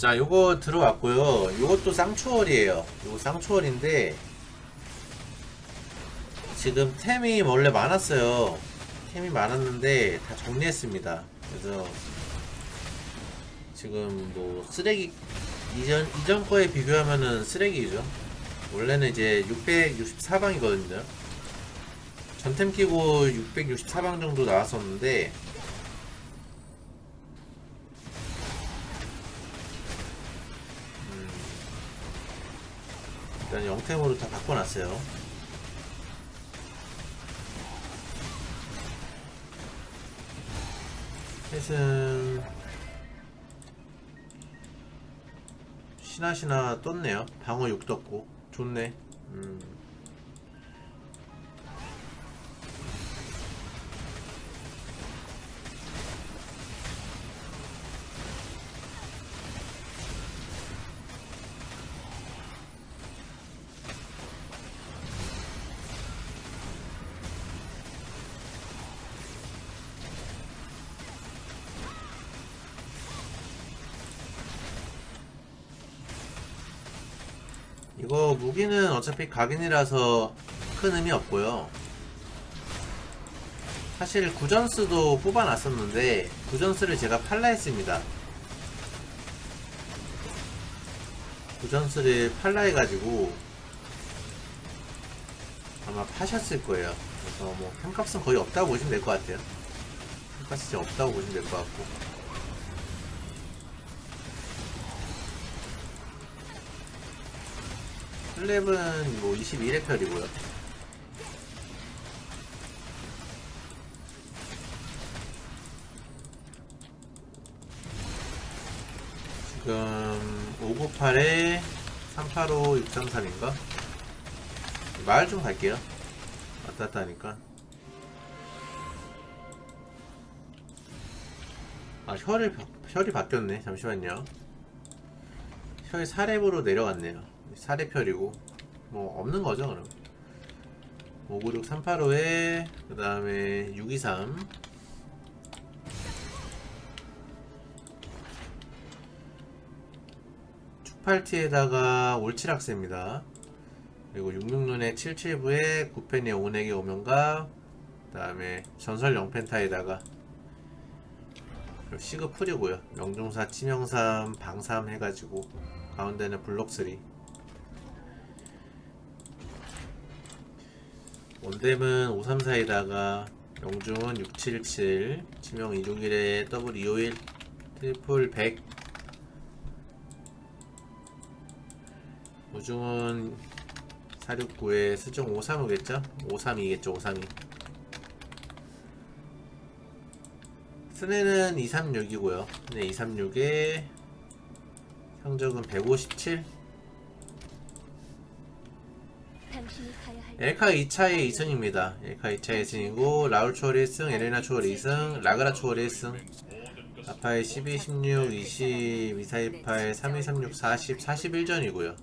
자, 요거 들어왔고요. 요것도 쌍추월이에요. 요거 쌍추월인데 지금 템이 원래 많았어요. 템이 많았는데 다 정리했습니다. 그래서 지금 뭐 쓰레기 이전 이전 거에 비교하면은 쓰레기죠. 원래는 이제 664방이거든요. 전템 끼고 664방 정도 나왔었는데 영템으로 다 바꿔놨어요. 셋은 신하신하 떴네요. 방어 6 떴고 좋네. 음. 이거 무기는 어차피 각인이라서 큰 의미 없고요. 사실 구전스도 뽑아놨었는데 구전스를 제가 팔라 했습니다. 구전스를 팔라 해가지고 아마 파셨을 거예요. 그래서 뭐 템값은 거의 없다고 보시면 될 것 같아요. 진짜 없다고 보시면 될 것 같고. 슬랩은 뭐 21회 편이고요. 지금 598에 385 633인가? 마을 좀 갈게요. 왔다 갔다 하니까. 아, 바- 혈이 바뀌었네. 잠시만요. 혈 4렙으로 내려갔네요. 4렙혈이고. 뭐, 없는 거죠, 그럼. 596 385에, 그 다음에 623. 축팔티에다가 올칠학세입니다. 그리고 66눈에 77부에 9펜에 5넥에 오면가, 그 다음에 전설 0펜타에다가 시급 풀이고요. 명중사, 치명삼, 방삼 해가지고 가운데는 블록3 원댐은 534에다가 명중은 677 치명 261에 더블 251 트리플 100 우중은 469에 수중 535겠죠? 532겠죠 532 스네는 236이고요. 네 236에 성적은 157 엘카 2차의 2승입니다. 엘카 2차의 2승이고 라울 초월 1승, 에레나 초월 2승, 라그라 초월 1승 아파의 12, 16, 20, 248, 32, 36, 40, 41전이고요.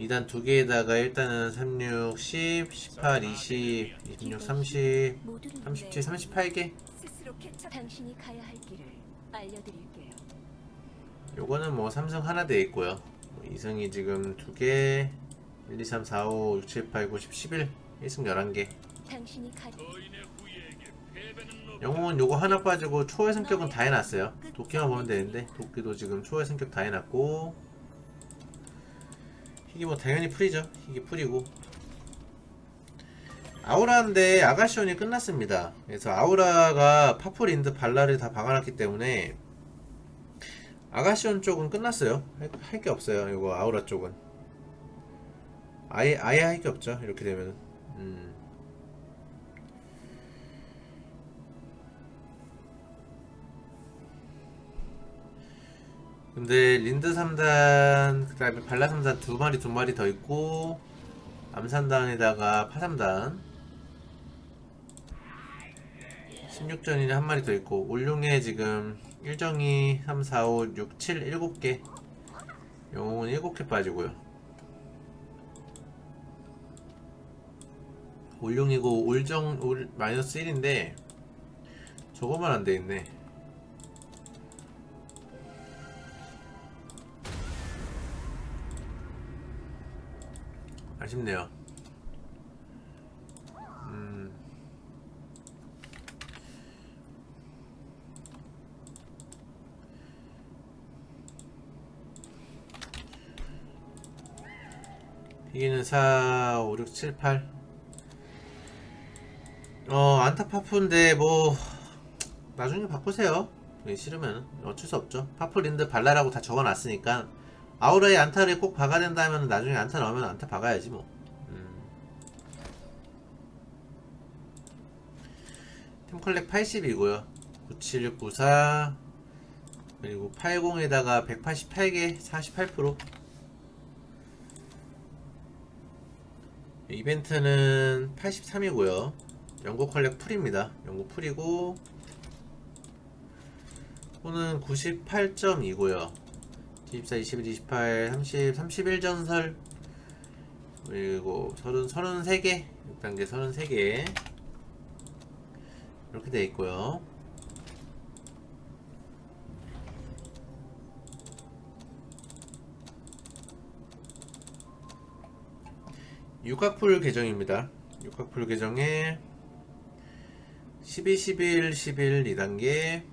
2단 두 개에다가 일단은 36, 10, 18, 20, 26, 30, 모두를 37, 38개 스스로 개척 당신이 가야 할 길을 알려드릴게요. 요거는 뭐 삼성 하나 돼 있고요. 2승이 지금 두 개, 1, 2, 3, 4, 5, 6, 7, 8, 9, 10, 11, 1승 11개. 당신이 가 영웅은 요거 하나 빠지고 초의 성격은 다 해놨어요. 도끼만 보면 되는데 도끼도 지금 초의 성격 다 해놨고 희귀 뭐 당연히 풀이죠. 희귀 풀이고 아우라인데 아가시온이 끝났습니다. 그래서 아우라가 파풀인드 발라를 다 박아놨기 때문에 아가시온 쪽은 끝났어요. 할 게 없어요. 이거 아우라 쪽은 아예 아예 할 게 없죠. 이렇게 되면은 음. 근데 린드 3단 그다음에 발라 3단 두 마리 두 마리 더 있고 암산단에다가 파 3단 16전이는 한 마리 더 있고 올룡에 지금 1정이 3, 4, 5, 6, 7, 7개 영웅은 7개 빠지고요 올룡이고 올정 올 마이너스 1인데 저거만 안 돼있네. 아쉽네요. 음. 이기는 4, 5, 6, 7, 8 어, 안타 파프인데, 뭐, 나중에 바꾸세요. 예, 싫으면 어쩔 수 없죠. 파프 린드 발라라고 다 적어놨으니까. 아우라에 안타를 꼭 박아야 된다 하면 나중에 안타 나오면 안타 박아야지 뭐. 음. 팀컬렉 80이고요. 9794 그리고 80에다가 188개 48% 이벤트는 83이고요. 연고 컬렉 풀입니다. 연고 풀이고 호는 98점이고요. 24, 21, 28, 30, 31전설 그리고 30, 33개 6단계 33개 이렇게 되어 있고요. 육각풀 계정입니다. 육각풀 계정에 12, 11, 11 2단계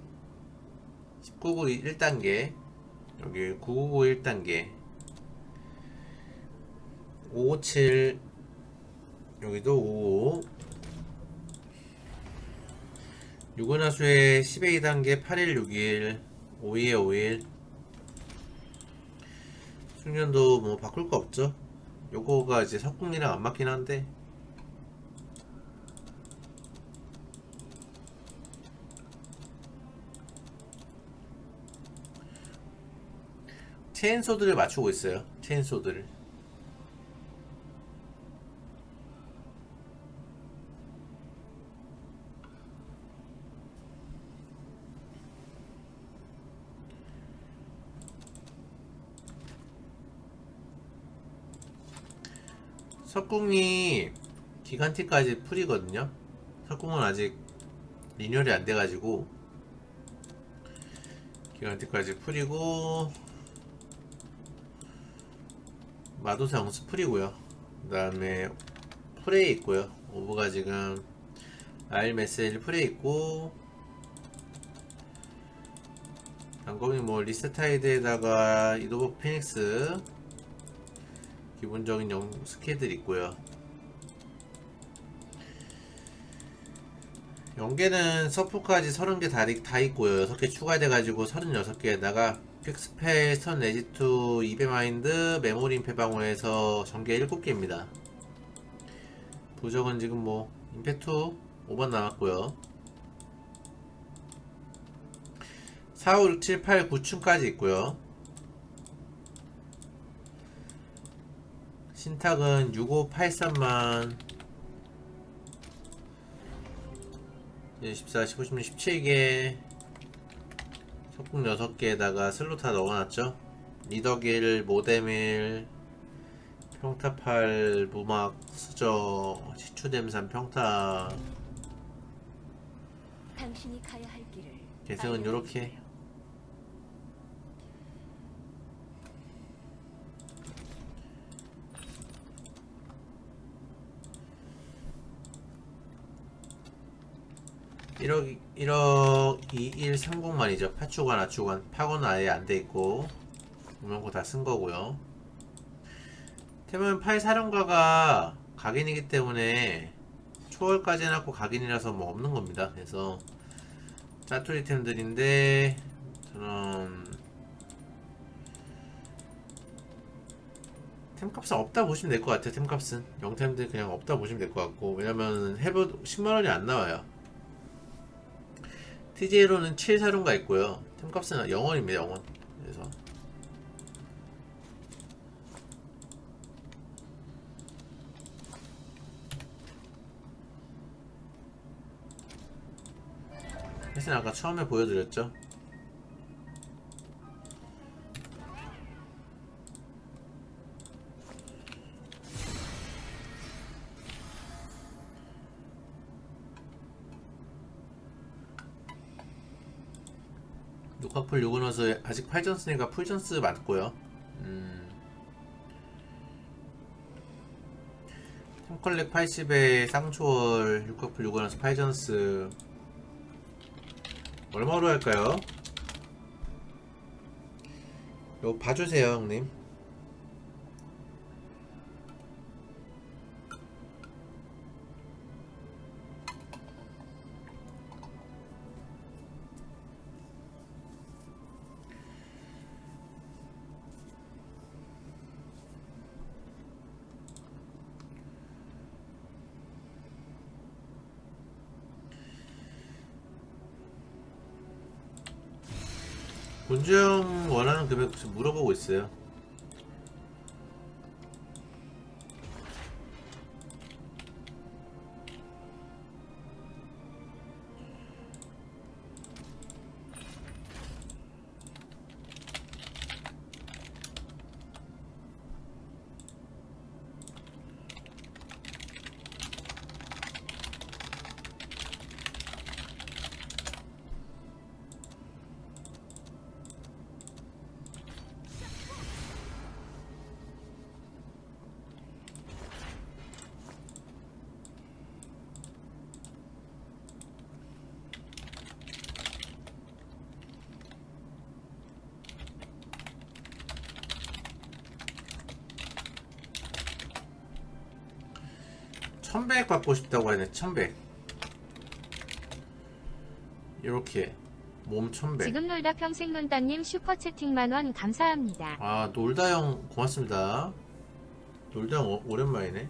19, 1단계 여기 999 1단계 557 여기도 55 유근화수의 10의 2단계 8161 52에 51 숙련도 뭐 바꿀 거 없죠? 요거가 이제 석궁이랑 안 맞긴 한데 체인소드를 맞추고 있어요. 체인소드를. 석궁이 기간티까지 풀이거든요. 석궁은 아직 리뉴얼이 안 돼가지고 기간티까지 풀이고 마도사 영수 풀이고요. 그 다음에 프레이 있고요. 오브가 지금 아일 메시지 프레이 있고 단검이 뭐 리스타이드에다가 이도복 피닉스 기본적인 영 스킬들 있고요. 연계는 서프까지 30개 다, 다 있고요. 6개 추가돼가지고 36개에다가 퀵스펠, 스턴 레지투, 이베마인드, 메모리 임페 방어에서 전개 7개입니다. 부적은 지금 뭐 임페투 5번 남았고요. 4, 5, 6, 7, 8, 9층까지 있고요. 신탁은 6583만 14, 15, 16, 17개 석궁 6개에다가 슬롯 다 넣어놨죠? 리더길, 모데밀 평타팔, 무막, 수저, 시추댐산, 평타. 계승은 요렇게 알려드릴게요. 일 1억, 1억 2130만이죠. 파추관, 아추관. 파고는 아예 안 돼 있고. 무명고 다 쓴 거고요. 템은 파이 사령가가 각인이기 때문에 초월까지 해놨고 각인이라서 뭐 없는 겁니다. 그래서 짜투리 템들인데 저는 템값은 없다 보시면 될 것 같아요. 템값은 영템들 그냥 없다 보시면 될 것 같고 왜냐면 해보 10만 원이 안 나와요. TJ로는 7사륜가 있고요. 템값은 0원입니다. 0원. 그래서 햇은 아까 처음에 보여드렸죠. 녹화풀 요거 넣어서 아직 8전 쓰니까 풀전스 맞고요. 음. 템컬렉 80에 쌍초월 6커플 6원에서 스파이전스 얼마로 할까요? 이거 봐주세요 형님 본주형 원하는 금액 지금 물어보고 있어요 천백 받고 싶다고 하네 천백. 이렇게 몸 천백. 지금 놀다 평생 논다님 슈퍼채팅 만원 감사합니다. 아 놀다 형 고맙습니다. 놀다 형 오- 오랜만이네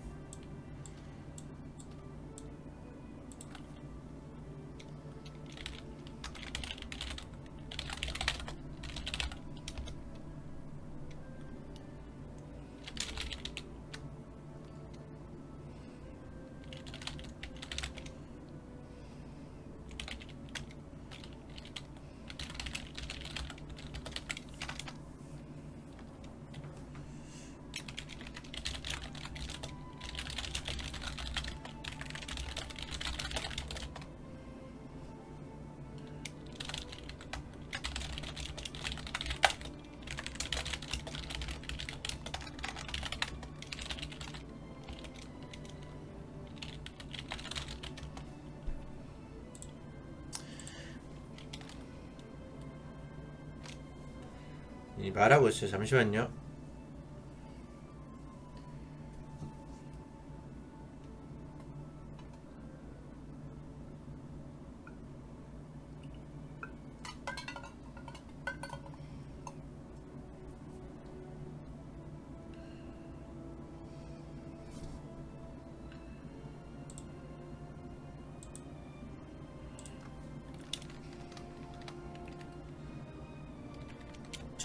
말하고 있어요. 잠시만요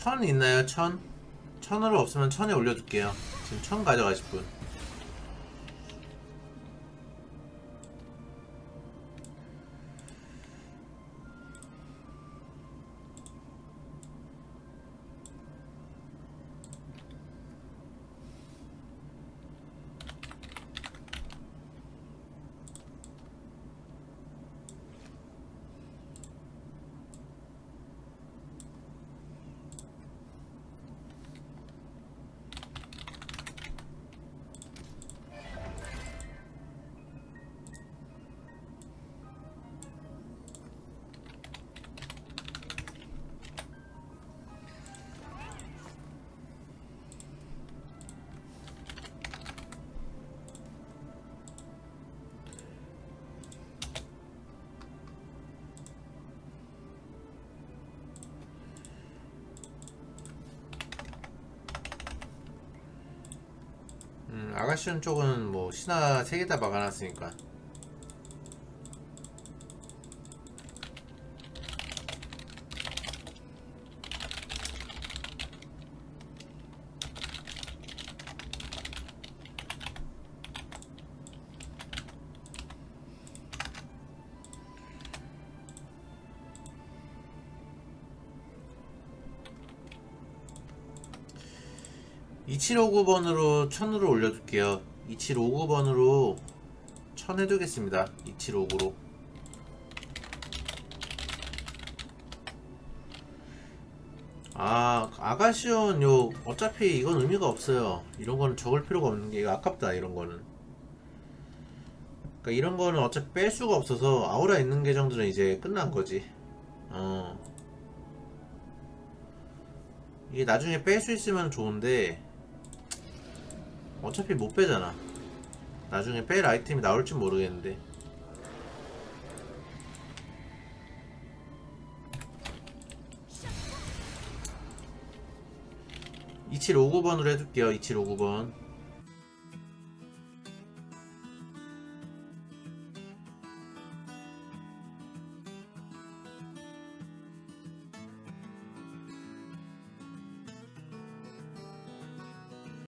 천 있나요? 천? 천으로 없으면 천에 올려둘게요. 지금 천 가져가실 분 음, 아가시온 쪽은 뭐 신화 3개 다 막아놨으니까 (2759번으로) 천으로 올려둘게요. (2759번으로) 천 해두겠습니다. (2759로) 아 아가시온 요 어차피 이건 의미가 없어요. 이런 거는 적을 필요가 없는 게 아깝다 이런 거는. 그러니까 이런 거는 어차피 뺄 수가 없어서 아우라 있는 계정들은 이제 끝난 거지. 어. 이게 나중에 뺄 수 있으면 좋은데 어차피 못 빼잖아. 나중에 뺄 아이템이 나올지 모르겠는데. 2759번으로 해둘게요. 2759번.